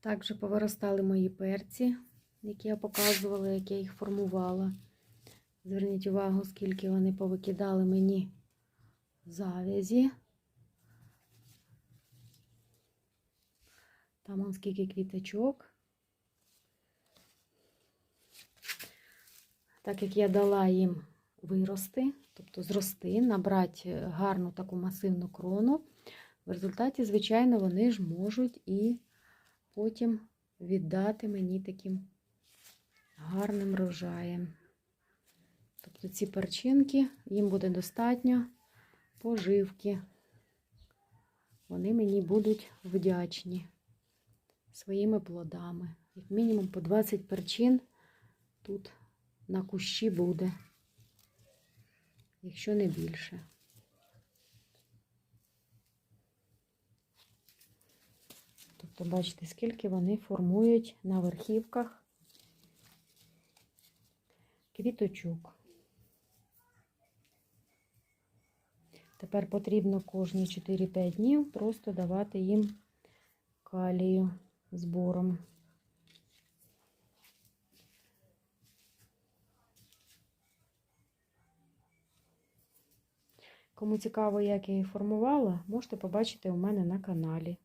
Так же повиростали мої перці, які я показувала, як я їх формувала. Зверніть увагу, скільки вони повикидали мені завязі. Там он скільки квіточок. Так як я дала їм вирости, тобто зрости, набрати гарну таку масивну крону, в результаті, звичайно, вони ж можуть і потім віддати мені таким гарним рожаєм. Тобто ці перчинки, їм буде достатньо поживки. Вони мені будуть вдячні своїми плодами. Як мінімум по 20 перчин тут на кущі буде, якщо не більше. Тобто, бачите, скільки вони формують на верхівках квіточок. Тепер потрібно кожні 4-5 днів просто давати їм калію збором. Кому цікаво, як я її формувала, можете побачити у мене на каналі.